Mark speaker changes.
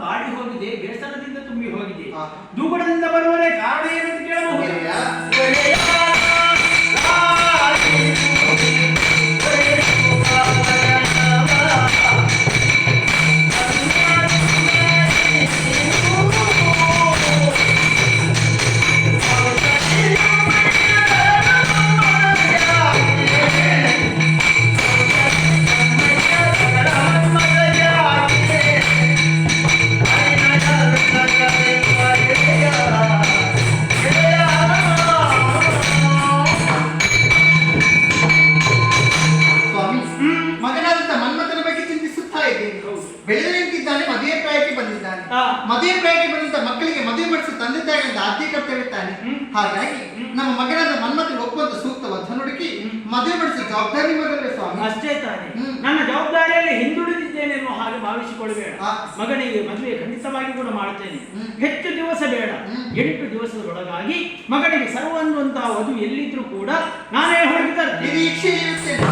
Speaker 1: Body ಹೋಗಿದೆ ಬೇಸರದಿಂದ ತುಂಬಿ ಹೋಗಿದೆ ದುಗುಡದಿಂದ ಬರುವರೆ ಕಾರಣ ಏನು? ಮದುವೆ ಪ್ರಾಯಕ್ಕೆ ಬಂದಂತ ಮಕ್ಕಳಿಗೆ ಮದುವೆ ಮಾಡಿಸಿ ತಂದೆ ತಾಯಿಗಳಿಂದ ಆದ್ಯ ಕರ್ತವ್ಯ ತಾನೆ ಹಾಗಾಗಿ ನಮ್ಮ ಮಗನಾದ ಮನ್ಮತಿಗೆ ಒಪ್ಪುವಂತ ಸೂಕ್ತ ವಧನ ಹುಡುಕಿ
Speaker 2: ಹ್ಮ್.
Speaker 1: ಮದುವೆ ಮಾಡಿಸಿ ಜವಾಬ್ದಾರಿ ಮಗವೇ ಸ್ವಾಮಿ.
Speaker 2: ಅಷ್ಟೇ ತಾನೆ. ನನ್ನ ಜವಾಬ್ದಾರಿಯಲ್ಲಿ ಹಿಂದುಳಿದಿದ್ದೇನೆ ಎನ್ನುವ ಹಾಗೆ ಭಾವಿಸಿಕೊಳ್ಳಬೇಡ.
Speaker 1: ಆ.
Speaker 2: ಮಗನಿಗೆ ಮದುವೆ ಖಂಡಿತವಾಗಿ ಕೂಡ ಮಾಡುತ್ತೇನೆ. ಹೆಚ್ಚು ದಿವಸ ಬೇಡ. ಎಂಟು ದಿವಸದೊಳಗಾಗಿ ಮಗನಿಗೆ ಸರ್ವ ಅಂತಹ ವಧು ಎಲ್ಲಿದ್ರೂ ಕೂಡ ನಾನೇ ಹೊರಗೆ ತರ್ತೇನೆ.
Speaker 1: ನಿರೀಕ್ಷೆ ಇರುತ್ತೇನೆ.